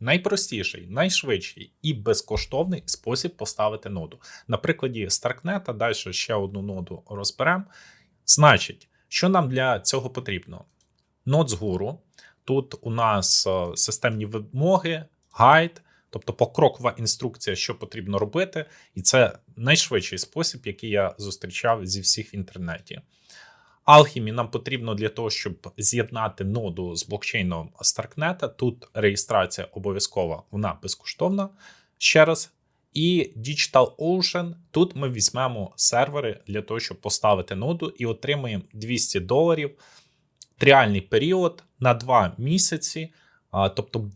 Найпростіший, найшвидший і безкоштовний спосіб поставити ноду. На прикладі Starknet, далі ще одну ноду розберемо. Значить, що нам для цього потрібно? Нод Тут у нас е, системні вимоги, гайд, тобто покрокова інструкція, що потрібно робити, і це найшвидший спосіб, який я зустрічав зі всіх в інтернеті. Alchemy нам потрібно для того, щоб з'єднати ноду з блокчейном Starknet. Тут реєстрація обов'язкова, вона безкоштовна. Ще раз. І Digital Ocean. Тут ми візьмемо сервери для того, щоб поставити ноду, і отримаємо 200 доларів. Тріальний період на 2 місяці. Тобто,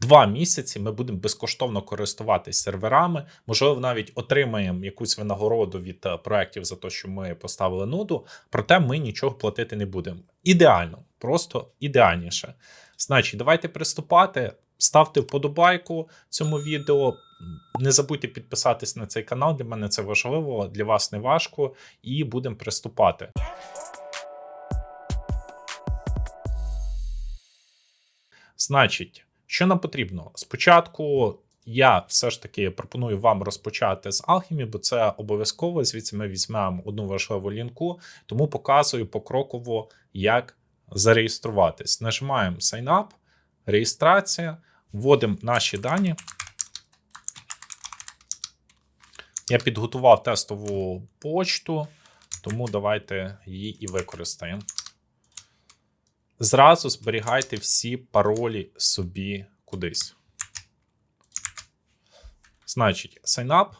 2 місяці ми будемо безкоштовно користуватись серверами. Можливо, навіть отримаємо якусь винагороду від е, проєктів за те, що ми поставили ноду, проте ми нічого платити не будемо. Ідеально, просто ідеальніше. Значить, давайте приступати. Ставте вподобайку цьому відео. Не забудьте підписатись на цей канал. Для мене це важливо, для вас не важко, і будемо приступати. Значить, що нам потрібно? Спочатку я все ж таки пропоную вам розпочати з алхімії, бо це обов'язково. Звідси ми візьмемо одну важливу лінку, тому показую покроково, як зареєструватись. Нажимаємо Sign Up, реєстрація, вводимо наші дані. Я підготував тестову почту, тому давайте її і використаємо. Зразу зберігайте всі паролі собі кудись. Значить, sign up.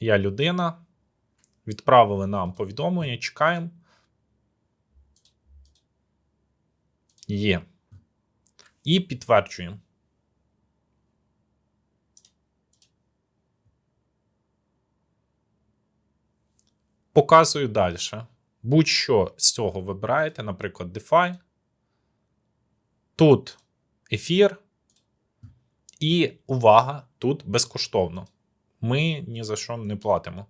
Я людина. Відправили нам повідомлення. Чекаємо. Є. І підтверджуємо. Показую далі. Будь-що з цього вибираєте, наприклад, DeFi. Тут ефір. І увага, тут безкоштовно. Ми ні за що не платимо.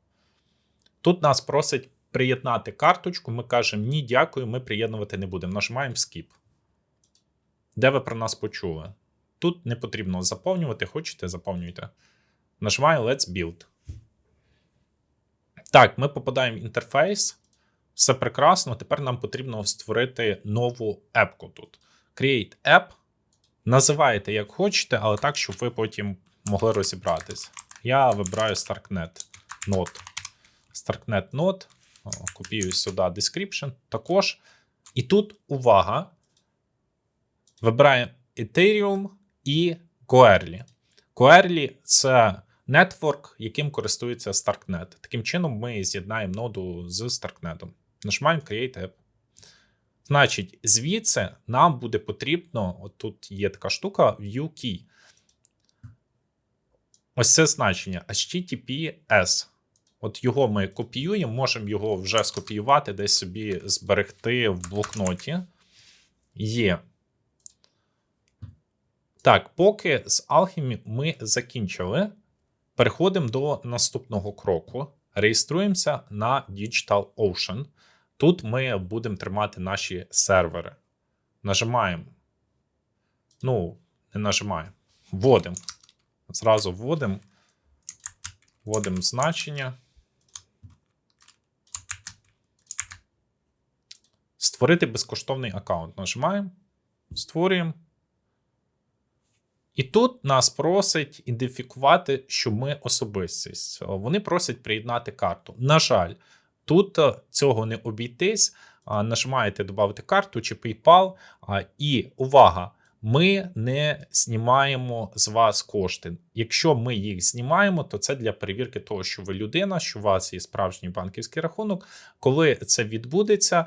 Тут нас просять приєднати карточку. Ми кажемо ні, дякую, ми приєднувати не будемо. Нажимаємо Skip. Де ви про нас почули? Тут не потрібно заповнювати, хочете, заповнюйте. Нажимаю Let's Build. Так, ми попадаємо в інтерфейс. Все прекрасно. Тепер нам потрібно створити нову епку тут. Create App. Називаєте як хочете, але так, щоб ви потім могли розібратись. Я вибираю Starknet Node. Starknet Node. Копію сюди description. Також. І тут увага. Вибираємо Ethereum і Coerly. Coerly – це нетворк, яким користується Starknet. Таким чином, ми з'єднаємо ноду з Starknet. Нажимаємо Create App. Значить, звідси нам буде потрібно, от тут є така штука, View Key. Ось це значення HTTPS. От його ми копіюємо, можемо його вже скопіювати, десь собі зберегти в блокноті. Є. Так, поки з Alchemy ми закінчили. Переходимо до наступного кроку. Реєструємося на Digital Ocean. Тут ми будемо тримати наші сервери. Нажимаємо. Ну, не нажимаємо. Вводимо. Зразу вводимо. Вводимо значення. Створити безкоштовний аккаунт. Нажимаємо. Створюємо. І тут нас просить ідентифікувати, що ми особистість. Вони просять приєднати карту. На жаль, тут е, цього не обійтись. Нажимаєте додати карту чи PayPal. І увага! Ми не знімаємо з вас кошти. Якщо ми їх знімаємо, то це для перевірки того, що ви людина, що у вас є справжній банківський рахунок. Коли це відбудеться,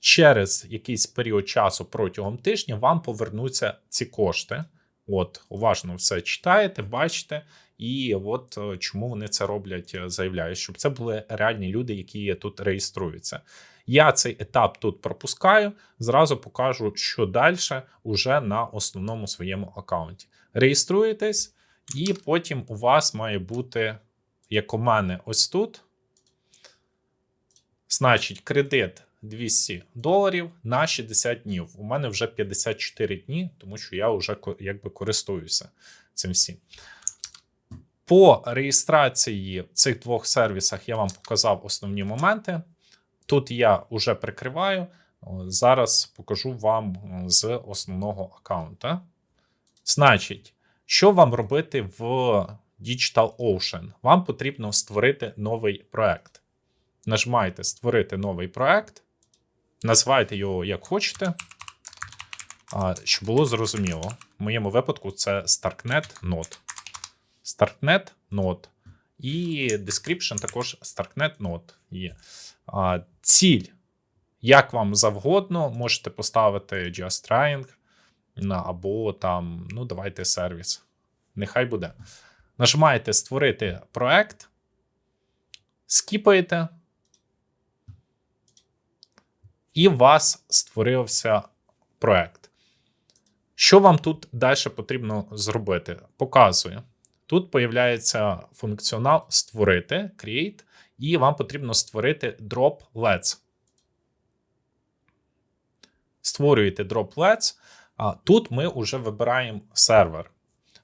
через якийсь період часу протягом тижня вам повернуться ці кошти. От, уважно все читаєте, бачите, і от е, чому вони це роблять, е, заявляю, щоб це були реальні люди, які тут реєструються. Я цей етап тут пропускаю, зразу покажу, що далі уже на основному своєму аккаунті. Реєструєтесь, і потім у вас має бути, як у мене, ось тут. Значить, кредит 200 доларів на 60 днів. У мене вже 54 дні, тому що я вже якби користуюся цим всім. По реєстрації цих двох сервісах я вам показав основні моменти. Тут я вже прикриваю. Зараз покажу вам з основного аккаунта. Значить, що вам робити в Digital Ocean? Вам потрібно створити новий проект. Нажимаєте Створити новий проект, називайте його як хочете, щоб було зрозуміло. В моєму випадку це Starknet Node. Starknet Node. І description також Starknet Node є. Ціль, як вам завгодно, можете поставити Just Trying або там, ну, давайте сервіс. Нехай буде. Нажимаєте Створити проект, скіпаєте, і у вас створився проект. Що вам тут далі потрібно зробити? Показую. Тут появляється функціонал створити, create, і вам потрібно створити Droplets. Створюєте Droplets. Тут ми вже вибираємо сервер.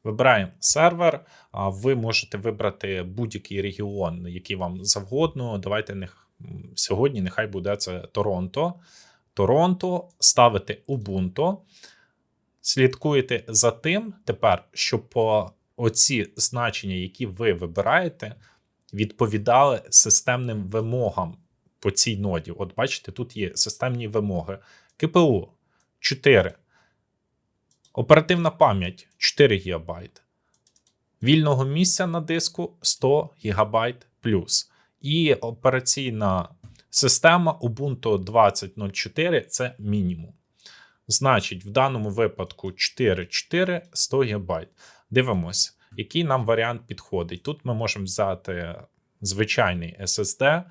Вибираємо сервер, ви можете вибрати будь-який регіон, який вам завгодно. Давайте нех- м, сьогодні нехай буде це Торонто. Торонто, ставите Ubuntu. Слідкуєте за тим тепер, щоб оці значення, які ви вибираєте, відповідали системним вимогам по цій ноді. От бачите, тут є системні вимоги. КПУ 4. Оперативна пам'ять 4 ГБ. Вільного місця на диску 100 ГБ плюс. І операційна система Ubuntu 20.04 це мінімум. Значить, в даному випадку 4,4 100 ГБ. Дивимося, який нам варіант підходить. Тут ми можемо взяти звичайний SSD,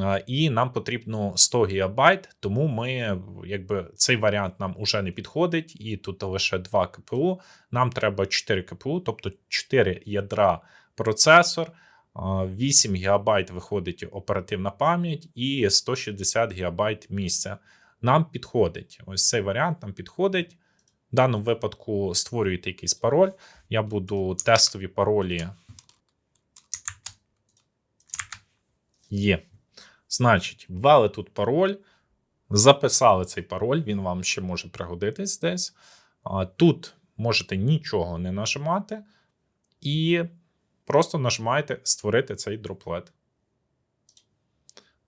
е, і нам потрібно 100 ГБ, тому ми, якби цей варіант нам уже не підходить, і тут лише 2 КПУ. Нам треба 4 КПУ, тобто 4 ядра процесор. Е, 8 ГБ виходить оперативна пам'ять і 160 ГБ місця. Нам підходить. Ось цей варіант нам підходить. В даному випадку створюєте якийсь пароль. Я буду тестові паролі. Є. Значить, ввели тут пароль, записали цей пароль, він вам ще може пригодитись десь. Тут можете нічого не нажимати, і просто нажимаєте створити цей дроплет.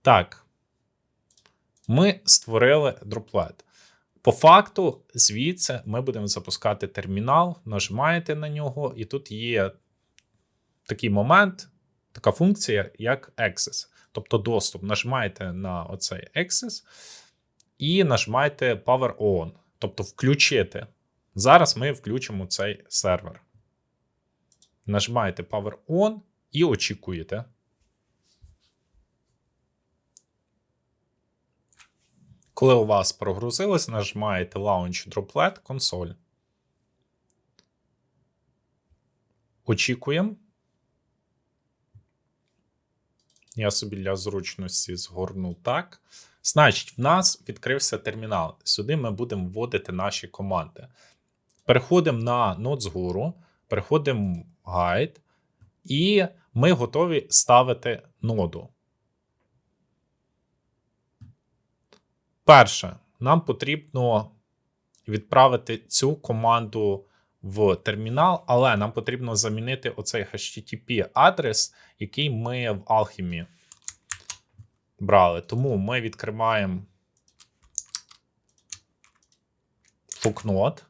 Так. Ми створили дроплет. По факту, звідси ми будемо запускати термінал, нажимаєте на нього, і тут є такий момент, така функція, як Access, тобто доступ. Нажимаєте на оцей Access і нажимаєте Power On, тобто включити. Зараз ми включимо цей сервер. Нажимаєте Power On і очікуєте. Коли у вас прогрузилось, нажимаєте Launch Droplet консоль. Очікуємо. Я собі для зручності згорну так. Значить, в нас відкрився термінал. Сюди ми будемо вводити наші команди. Переходимо на Notesguru, переходимо гайд, і ми готові ставити ноду. Перше, нам потрібно відправити цю команду в термінал, але нам потрібно замінити оцей HTTP адрес, який ми в Alchemy брали. Тому ми відкриваємо Hooknode.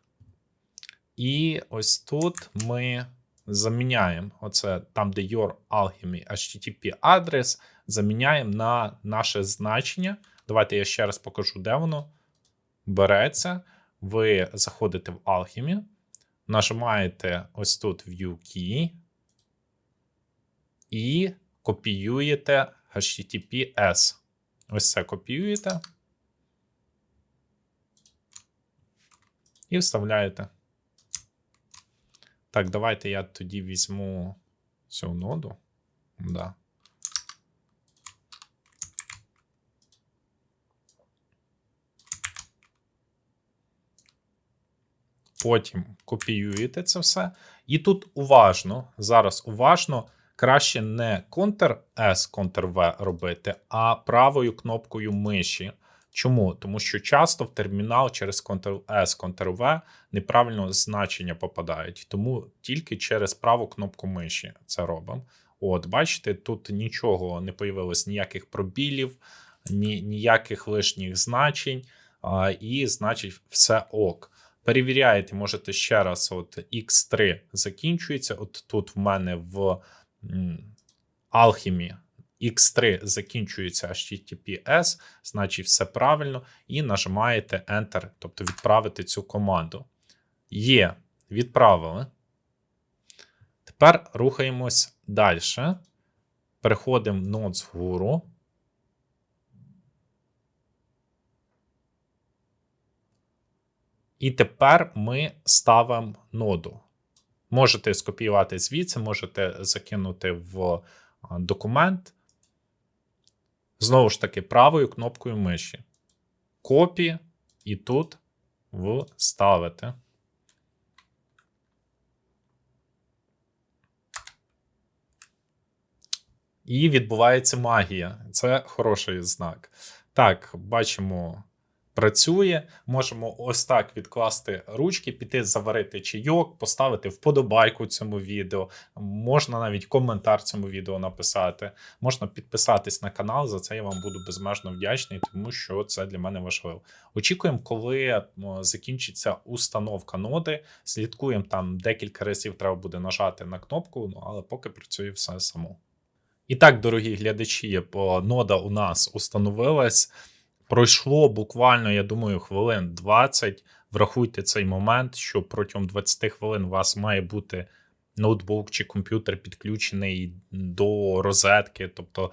І ось тут ми заміняємо оце там, де your Alchemy HTTP адрес, заміняємо на наше значення. Давайте я ще раз покажу, де воно береться. Ви заходите в Alchemy, нажимаєте ось тут View Key і копіюєте HTTPS. Ось це копіюєте. І вставляєте. Так, давайте я тоді візьму цю ноду. Да. Потім копіюєте це все. І тут уважно, зараз уважно, краще не Ctrl-S, Ctrl-V робити, а правою кнопкою миші. Чому? Тому що часто в термінал через Ctrl-S, Ctrl-V неправильно значення попадають. Тому тільки через праву кнопку миші це робимо. От, бачите, тут нічого не появилось, ніяких пробілів, ні, ніяких лишніх значень, а, і значить все ок. Перевіряєте, можете ще раз: от X3 закінчується. От тут в мене в Alchemy X3 закінчується HTTPS, значить все правильно, і нажимаєте Enter, тобто відправити цю команду. Є, відправили. Тепер рухаємось далі. Переходимо в Nodes вгору. І тепер ми ставимо ноду. Можете скопіювати звідси, можете закинути в документ. Знову ж таки, правою кнопкою миші. Копі і тут вставити. І відбувається магія. Це хороший знак. Так, бачимо працює. Можемо ось так відкласти ручки, піти заварити чайок, поставити вподобайку цьому відео. Можна навіть коментар цьому відео написати. Можна підписатись на канал. За це я вам буду безмежно вдячний, тому що це для мене важливо. Очікуємо, коли закінчиться установка ноди. Слідкуємо там декілька разів. Треба буде нажати на кнопку, ну але поки працює все само. І так, дорогі глядачі, нода у нас установилась. Пройшло буквально, я думаю, хвилин 20. Врахуйте цей момент, що протягом 20 хвилин у вас має бути ноутбук чи комп'ютер підключений до розетки, тобто,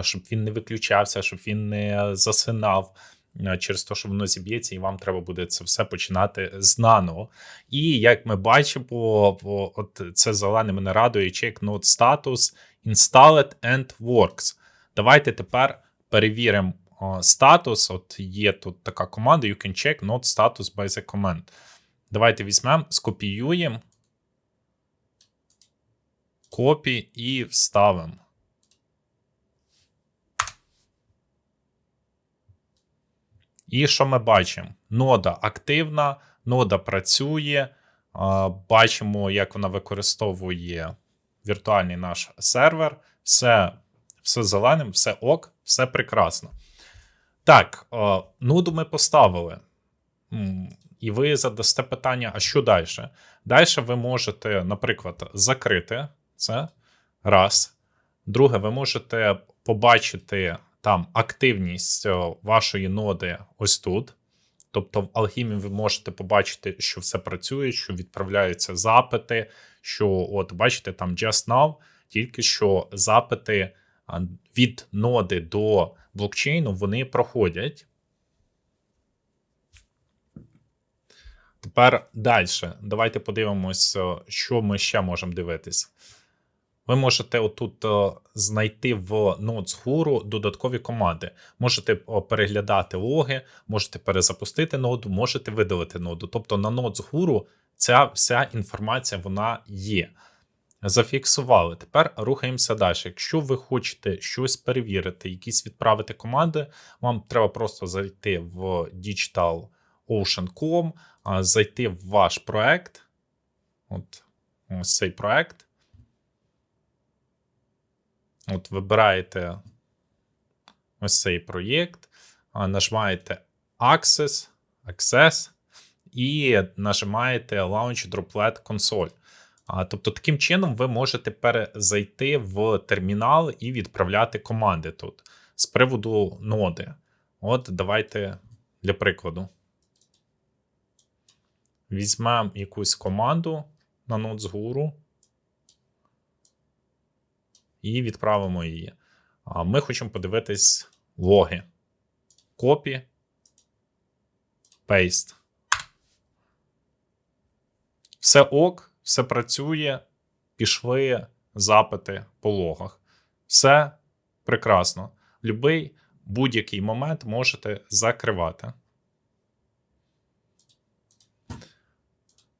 щоб він не виключався, щоб він не засинав. Через те, що воно зіб'ється, і вам треба буде це все починати знаново. І як ми бачимо, от це зелене мене радує, check node status installed and works. Давайте тепер перевіримо статус. От є тут така команда, you can check not status by the command. Давайте візьмемо, скопіюємо, копі і вставимо. І що ми бачимо? Нода активна, нода працює. Бачимо, як вона використовує віртуальний наш сервер. Все все зеленим, все ок, все прекрасно. Так, нуду ми поставили. І ви задасте питання: а що далі? Далі ви можете, наприклад, закрити це. Раз. Друге, ви можете побачити там активність вашої ноди ось тут. Тобто, в алхімії ви можете побачити, що все працює, що відправляються запити, що, от, бачите, там just now, тільки що запити від ноди до блокчейну вони проходять. Тепер далі. Давайте подивимося, що ми ще можемо дивитись. Ви можете отут знайти в Nodes додаткові команди. Можете переглядати логи, можете перезапустити ноду, можете видалити ноду. Тобто на Nodes ця вся інформація вона є зафіксували. Тепер рухаємося далі. Якщо ви хочете щось перевірити, якісь відправити команди, вам треба просто зайти в digitalocean.com, зайти в ваш проект. От ось цей проект. От Вибираєте ось цей проєкт, нажимаєте Access, Access і нажимаєте Launch Droplet Console. Тобто, таким чином ви можете перезайти в термінал і відправляти команди тут з приводу ноди. От, давайте для прикладу. Візьмемо якусь команду на Nodesguru і відправимо її. Ми хочемо подивитись логи. Копі, пейст. Все ок все працює, пішли запити по логах. Все прекрасно. Любий будь-який момент можете закривати.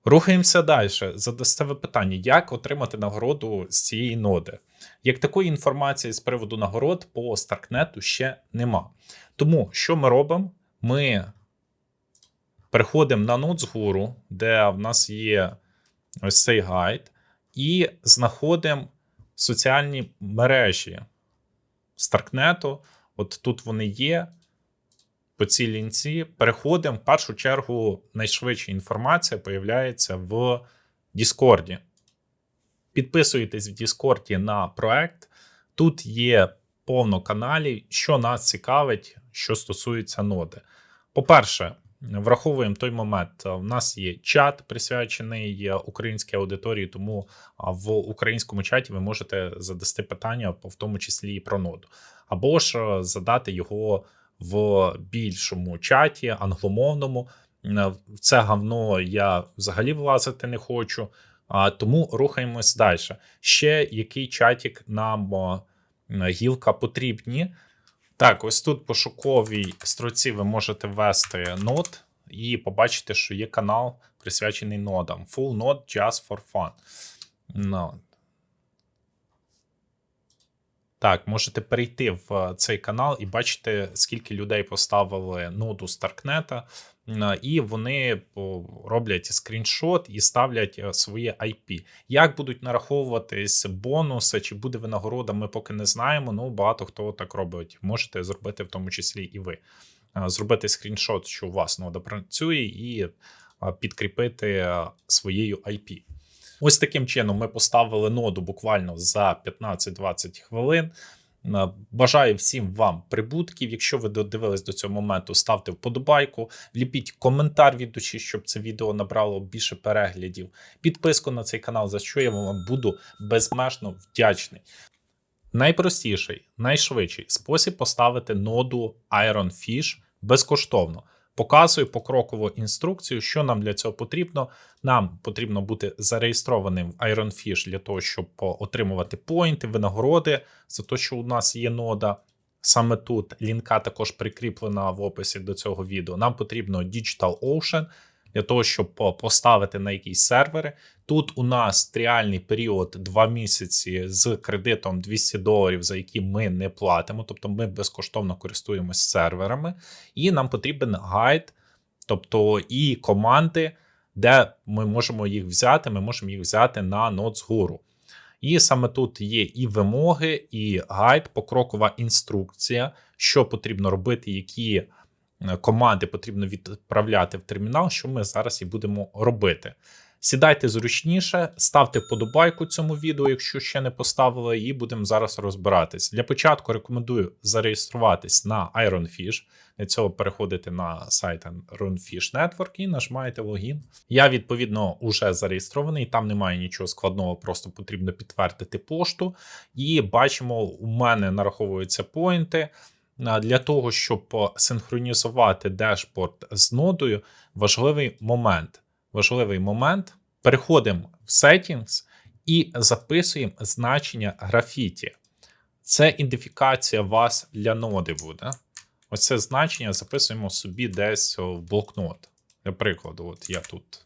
Рухаємося далі. Задасте питання, як отримати нагороду з цієї ноди. Як такої інформації з приводу нагород по Старкнету ще нема. Тому що ми робимо? Ми переходимо на Нодзгуру, де в нас є ось цей гайд, і знаходимо соціальні мережі Старкнету. От тут вони є. По цій лінці переходимо. В першу чергу, найшвидша інформація появляється в Діскорді. Підписуйтесь в Діскорді на проект. Тут є повно каналів, що нас цікавить, що стосується ноди. По-перше, враховуємо той момент, в нас є чат присвячений українській аудиторії, тому в українському чаті ви можете задасти питання, в тому числі і про ноду, або ж задати його в більшому чаті, англомовному. В це гавно я взагалі влазити не хочу. Тому рухаємось далі. Ще який чатик нам гілка потрібні. Так, ось тут пошуковій строці ви можете ввести нод і побачите, що є канал присвячений нодам. Full Node Just for Fun. No. Так, можете перейти в цей канал і бачите, скільки людей поставили ноду Старкнета, і вони роблять скріншот і ставлять е, своє IP. Як будуть нараховуватись бонуси, чи буде винагорода, ми поки не знаємо. Ну, багато хто так робить. Можете зробити в тому числі і ви. Е, зробити скріншот, що у вас нода працює, і е, підкріпити своєю IP. Ось таким чином ми поставили ноду буквально за 15-20 хвилин. Е, бажаю всім вам прибутків. Якщо ви додивились до цього моменту, ставте вподобайку, вліпіть коментар від душі, щоб це відео набрало більше переглядів. Підписку на цей канал, за що я вам буду безмежно вдячний. Найпростіший, найшвидший спосіб поставити ноду Iron Fish безкоштовно. Показую покрокову інструкцію, що нам для цього потрібно. Нам потрібно бути зареєстрованим в Ironfish для того, щоб отримувати поінти, винагороди за те, що у нас є нода. Саме тут лінка також прикріплена в описі до цього відео. Нам потрібно Digital Ocean для того, щоб поставити на якісь сервери. Тут у нас тріальний період 2 місяці з кредитом 200 доларів, за які ми не платимо, тобто ми безкоштовно користуємося серверами, і нам потрібен гайд, тобто і команди, де ми можемо їх взяти. Ми можемо їх взяти на Notesguru. І саме тут є і вимоги, і гайд, покрокова інструкція, що потрібно робити, які Е, команди потрібно відправляти в термінал, що ми зараз і будемо робити. Сідайте зручніше, ставте вподобайку цьому відео, якщо ще не поставили, і будемо зараз розбиратись. Для початку рекомендую зареєструватись на Ironfish. Для цього переходите на сайт Ironfish Network і нажимаєте логін. Я, відповідно, уже зареєстрований, там немає нічого складного, просто потрібно підтвердити пошту. І бачимо, у мене нараховуються поінти. Для того, щоб синхронізувати дешборд з нодою, важливий момент. Важливий момент. Переходимо в Settings і записуємо значення графіті. Це ідентифікація вас для ноди буде. Ось це значення записуємо собі десь в блокнот. Для прикладу, от я тут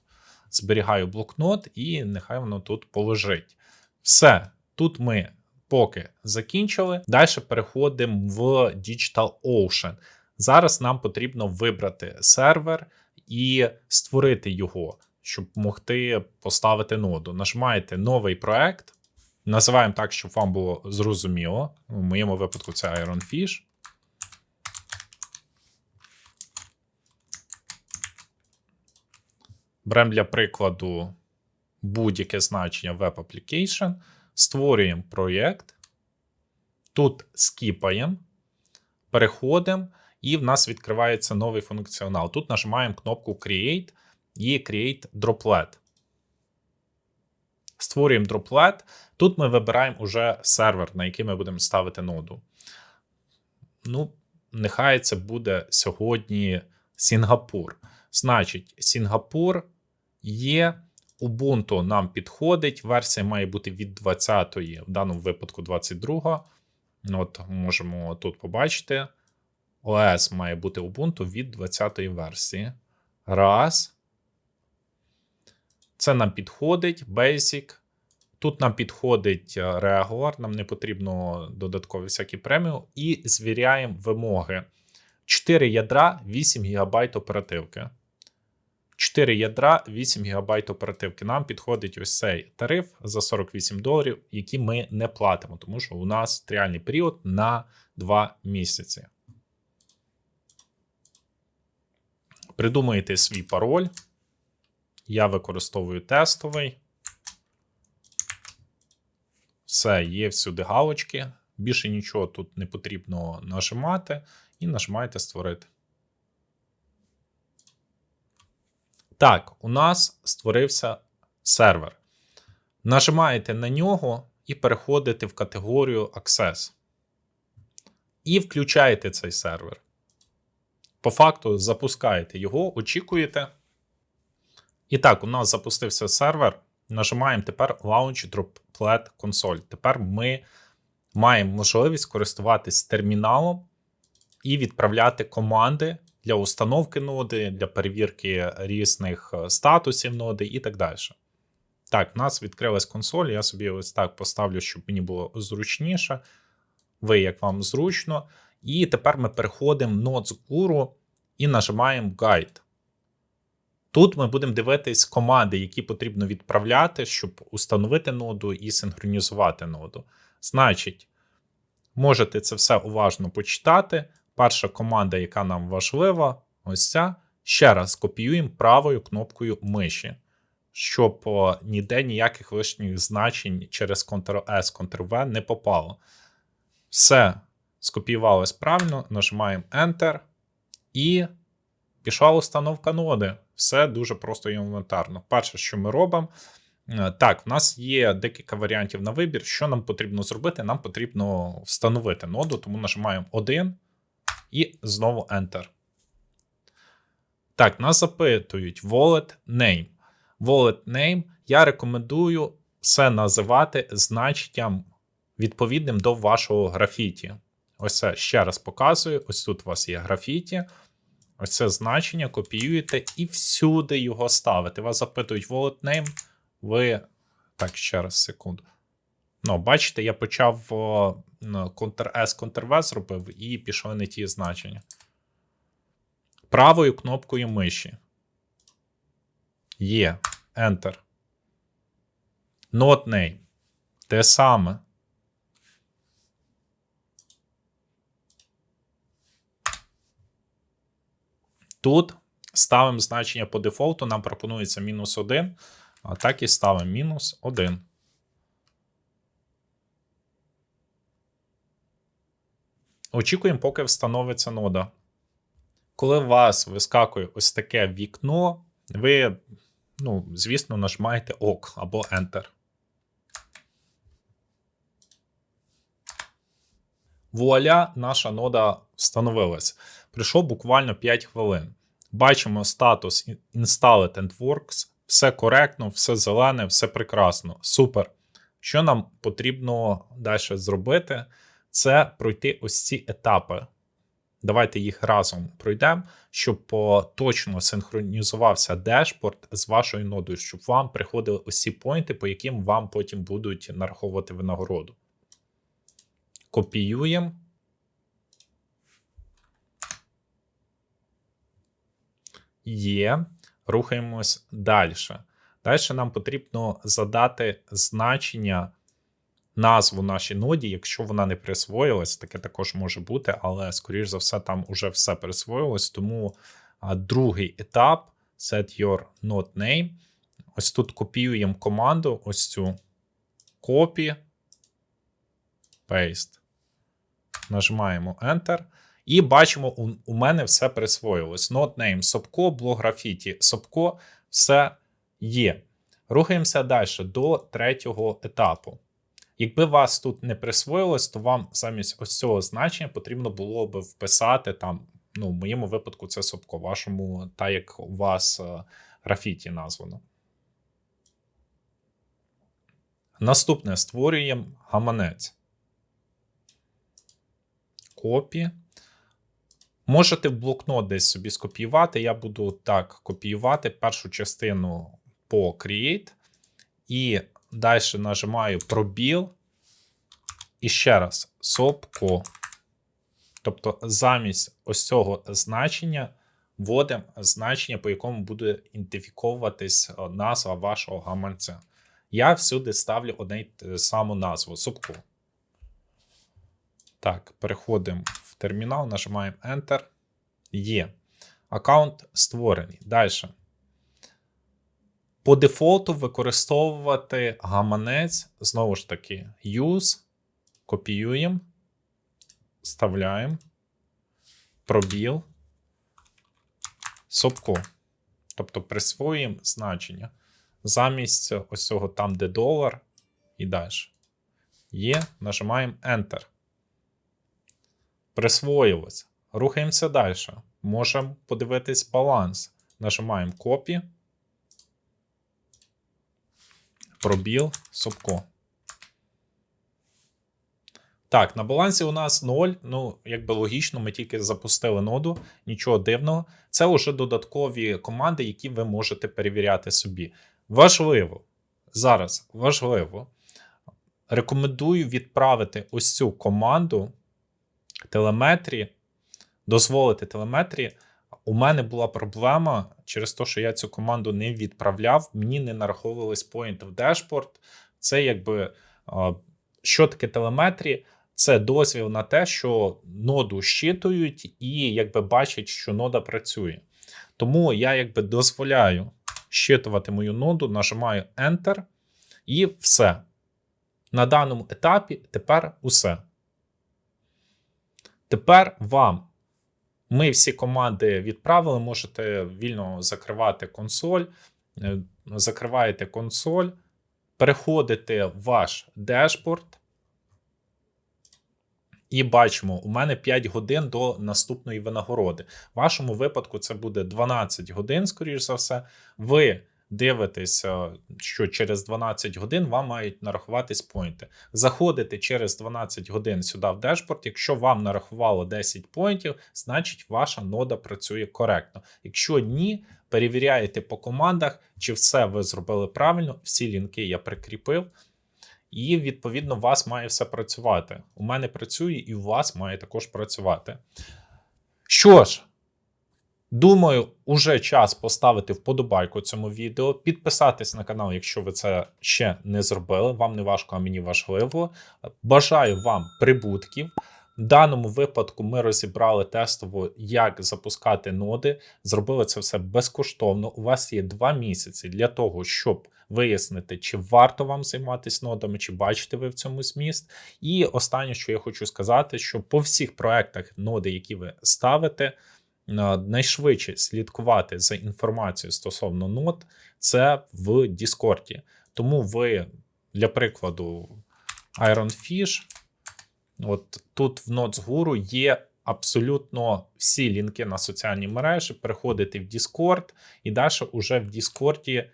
зберігаю блокнот, і нехай воно тут полежить. Все. Тут ми поки закінчили. Далі переходимо в Digital Ocean. Зараз нам потрібно вибрати сервер і створити його, щоб могти поставити ноду. Нажимаєте новий проект. Називаємо так, щоб вам було зрозуміло. У моєму випадку це Ironfish. Беремо для прикладу будь-яке значення Web Application створюємо проєкт. Тут скіпаємо, переходимо, і в нас відкривається новий функціонал. Тут нажимаємо кнопку Create і Create Droplet. Створюємо дроплет. Тут ми вибираємо уже сервер, на який ми будемо ставити ноду. Ну, нехай це буде сьогодні Сінгапур. Значить, Сінгапур є Ubuntu нам підходить. Версія має бути від 20-ї, в даному випадку 22. От Можемо тут побачити. OS має бути Ubuntu від 20-ї версії. Раз. Це нам підходить, Basic. Тут нам підходить е, Regular, нам не потрібно додаткові всякі преміум. І звіряємо вимоги. 4 ядра, 8 ГБ оперативки. 4 ядра, 8 ГБ оперативки. Нам підходить ось цей тариф за 48 доларів, який ми не платимо, тому що у нас тріальний період на 2 місяці. Придумайте свій пароль. Я використовую тестовий. Все, є всюди галочки. Більше нічого тут не потрібно нажимати. І нажимаєте створити. Так, у нас створився сервер. Нажимаєте на нього і переходите в категорію Access. І включаєте цей сервер. По факту запускаєте його, очікуєте. І так, у нас запустився сервер. Нажимаємо тепер Launch Droplet Console. Тепер ми маємо можливість користуватись терміналом і відправляти команди для установки ноди, для перевірки різних е, статусів ноди і так далі. Так, в нас відкрилась консоль. Я собі ось так поставлю, щоб мені було зручніше. Ви, як вам зручно. І тепер ми переходимо в Nodes Guru і нажимаємо Guide. Тут ми будемо дивитись команди, які потрібно відправляти, щоб установити ноду і синхронізувати ноду. Значить, можете це все уважно почитати. Перша команда, яка нам важлива, ось ця. Ще раз копіюємо правою кнопкою миші, щоб ніде ніяких лишніх значень через Ctrl-S, Ctrl-V не попало. Все скопіювалось правильно, нажимаємо Enter і пішла установка ноди. Все дуже просто і елементарно. Перше, що ми робимо. е, Так, в нас є декілька варіантів на вибір. Що нам потрібно зробити? Нам потрібно встановити ноду, тому нажимаємо 1 і знову Enter. Так, нас запитують Wallet Name. Wallet Name я рекомендую все називати значенням відповідним до вашого графіті. Ось це ще раз показую. Ось тут у вас є графіті. Ось це значення копіюєте і всюди його ставите. Вас запитують wallet name, ви. Так, ще раз, секунду. Ну, бачите, я почав Ctrl-S, Ctrl-V зробив і пішли не ті значення. Правою кнопкою миші. Є. Enter. Not name. Те саме. Тут ставимо значення по дефолту, нам пропонується мінус 1, а так і ставимо мінус 1. Очікуємо, поки встановиться нода. Коли у вас вискакує ось таке вікно, ви, ну, звісно, нажимаєте ОК або Enter. Вуаля, наша нода встановилась. Прийшло буквально 5 хвилин. Бачимо статус Installed and Works. Все коректно, все зелене, все прекрасно. Супер. Що нам потрібно далі зробити? Це пройти ось ці етапи. Давайте їх разом пройдемо, щоб точно синхронізувався дешборд з вашою нодою, щоб вам приходили ось ці по яким вам потім будуть нараховувати винагороду. Копіюємо. Є. Рухаємось далі. Далі нам потрібно задати значення, назву нашій ноді, якщо вона не присвоїлась, таке також може бути, але, скоріш за все, там уже все присвоїлось. Тому другий етап set your node name. Ось тут копіюємо команду, ось цю copy, paste. Нажимаємо Enter. І бачимо, у, у мене все присвоїлось. Node name Сопко, блок графіті Сопко, все є. Рухаємося далі до третього етапу. Якби вас тут не присвоїлось, то вам замість ось цього значення потрібно було би вписати там, ну, в моєму випадку, це Сопко, вашому, так як у вас е, графіті названо. Наступне створюємо гаманець. Копі. Можете в блокнот десь собі скопіювати. Я буду так копіювати першу частину по Create і далі нажимаю пробіл. І ще раз SOPCO. Тобто замість ось цього значення вводимо значення, по якому буде ідентифіковуватись е, назва вашого гаманця. Я всюди ставлю одне саму назву SOPCO. Так, переходимо в термінал, нажимаємо Enter. Є. Аккаунт створений. Далі. По дефолту використовувати гаманець, знову ж таки, use, копіюємо, вставляємо, пробіл, сопко. Тобто присвоюємо значення. Замість ось цього там, де долар, і далі. Є, нажимаємо Enter. Присвоїлося. Рухаємося далі. Можемо подивитись баланс. Нажимаємо копі. Пробіл, сопко. Так, на балансі у нас 0. Ну, якби логічно, ми тільки запустили ноду, нічого дивного. Це вже додаткові команди, які ви можете перевіряти собі. Важливо, зараз важливо. Рекомендую відправити ось цю команду телеметрі, дозволити телеметрі. У мене була проблема через те, що я цю команду не відправляв, мені не нараховувались поінти в дешборд. Це якби що таке телеметрі? Це дозвіл на те, що ноду щитують і якби бачать, що нода працює. Тому я якби дозволяю щитувати мою ноду, нажимаю Enter, і все. На даному етапі тепер усе. Тепер вам. Ми всі команди відправили, можете вільно закривати консоль. Е, Закриваєте консоль, переходите в ваш дешборд. І бачимо, у мене 5 годин до наступної винагороди. В вашому випадку це буде 12 годин, скоріш за все. Ви дивитеся, що через 12 годин вам мають нарахуватись поінти. Заходите через 12 годин сюди в дешборд. Якщо вам нарахувало 10 поінтів, значить ваша нода працює коректно. Якщо ні, перевіряєте по командах, чи все ви зробили правильно. Всі лінки я прикріпив. І, відповідно, у вас має все працювати. У мене працює, і у вас має також працювати. Що ж, думаю, уже час поставити вподобайку цьому відео, підписатись на канал, якщо ви це ще не зробили. Вам не важко, а мені важливо. Бажаю вам прибутків. В даному випадку ми розібрали тестово, як запускати ноди. Зробили це все безкоштовно. У вас є два місяці для того, щоб вияснити, чи варто вам займатися нодами, чи бачите ви в цьому зміст. І останнє, що я хочу сказати, що по всіх проектах ноди, які ви ставите, найшвидше слідкувати за інформацією стосовно нод, це в Діскорді. Тому ви, для прикладу, Ironfish, От тут в Нотсгуру є абсолютно всі лінки на соціальні мережі. Переходите в Discord і далі уже в Discord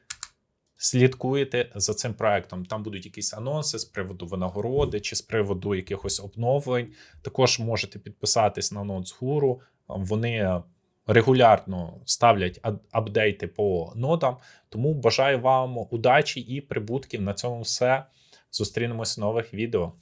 слідкуєте за цим проектом. Там будуть якісь анонси з приводу винагороди чи з приводу якихось обновлень. Також можете підписатись на Нотсгуру. Вони регулярно ставлять апдейти по нодам. Тому бажаю вам удачі і прибутків. На цьому все. Зустрінемось в нових відео.